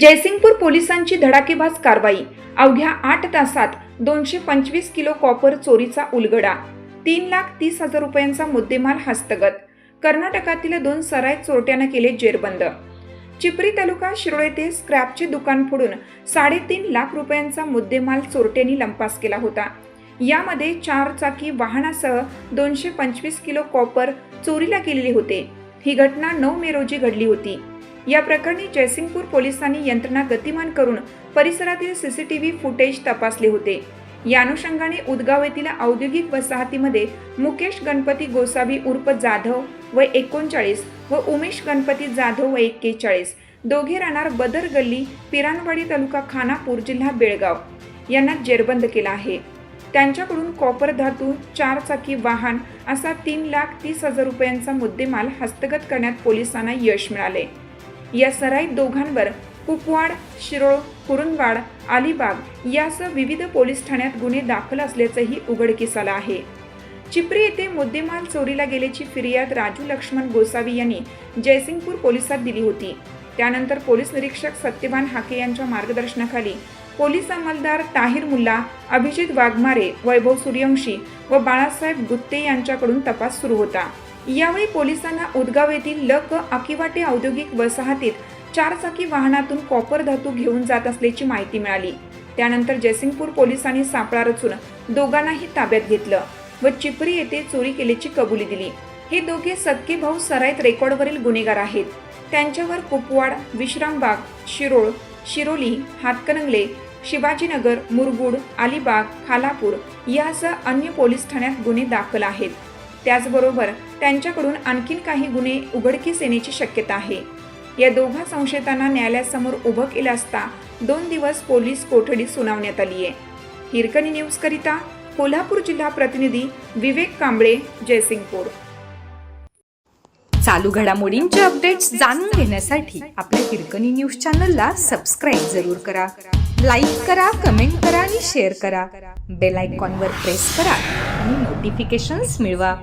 जयसिंगपूर पोलिसांची धडाकेबाज कारवाई. अवघ्या आठ तासात दोनशे पंचवीस किलो कॉपर चोरीचा उलगडा. तीन लाख तीस हजार रुपयांचा मुद्देमाल हस्तगत. कर्नाटकातील दोन सराय चोरट्यानं केले जेरबंद. चिपरी तालुका शिरोळ येथे स्क्रॅपचे दुकान फोडून साडेतीन लाख रुपयांचा मुद्देमाल चोरट्यांनी लंपास केला होता. यामध्ये चार चाकी वाहनासह दोनशे पंचवीस किलो कॉपर चोरीला गेलेले होते. ही घटना नऊ मे रोजी घडली होती. या प्रकरणी जयसिंगपूर पोलिसांनी यंत्रणा गतिमान करून परिसरातील सीसीटीव्ही फुटेज तपासले होते. या अनुषंगाने उदगाव येथील औद्योगिक वसाहतीमध्ये मुकेश गणपती गोसावी उर्फ जाधव वय एकोणचाळीस व उमेश गणपती जाधव वय एक्केचाळीस दोघे राहणार बदर गल्ली पिरानवाडी तालुका खानापूर जिल्हा बेळगाव. यांना जेरबंद केला आहे. त्यांच्याकडून कॉपर धातू चार चाकी वाहन असा तीन लाख तीस हजार रुपयांचा मुद्देमाल हस्तगत करण्यात पोलिसांना यश मिळाले. या सराईत दोघांवर कुपवाड शिरोळ कुरुंदवाड अलिबाग यासह विविध पोलीस ठाण्यात गुन्हे दाखल असल्याचंही उघडकीस आलं आहे. चिपरी येथे मुद्देमाल चोरीला गेल्याची फिर्याद राजू लक्ष्मण गोसावी यांनी जयसिंगपूर पोलिसात दिली होती. त्यानंतर पोलीस निरीक्षक सत्यवान हाके यांच्या मार्गदर्शनाखाली पोलीस अंमलदार ताहिर मुल्ला अभिजित वाघमारे वैभव सूर्यवंशी व बाळासाहेब गुत्ते यांच्याकडून तपास सुरू होता. यावेळी पोलिसांना उदगाव येथील ल क आकिवाटे औद्योगिक वसाहतीत चारचाकी वाहनातून कॉपर धातू घेऊन जात असल्याची माहिती मिळाली. त्यानंतर जयसिंगपूर पोलिसांनी सापळा रचून दोघांनाही ताब्यात घेतलं व चिपरी येथे चोरी केल्याची कबुली दिली. हे दोघे सख्खे भाऊ सराईत रेकॉर्डवरील गुन्हेगार आहेत. त्यांच्यावर कुपवाड विश्रामबाग शिरोळ शिरोली हातकणंगले शिवाजीनगर मुरगुड अलिबाग खालापूर यासह अन्य पोलीस ठाण्यात गुन्हे दाखल आहेत. त्याचबरोबर त्यांच्याकडून आणखीन काही गुन्हे उघडकीस येण्याची शक्यता आहे. या दोघा संशयितांना न्यायालयासमोर उभं केलं असता दोन दिवस पोलीस कोठडी सुनावण्यात आली आहे. हिरकणी न्यूज करिता कोल्हापूर जिल्हा प्रतिनिधी विवेक कांबळे जयसिंगपूर. चालू घडामोडींचे अपडेट्स जाणून घेण्यासाठी आपल्या हिरकणी न्यूज चॅनलला सबस्क्राईब जरूर करा. लाईक करा कमेंट करा आणि शेअर करा. बेल आयकॉनवर प्रेस करा आणि नोटिफिकेशन्स मिळवा.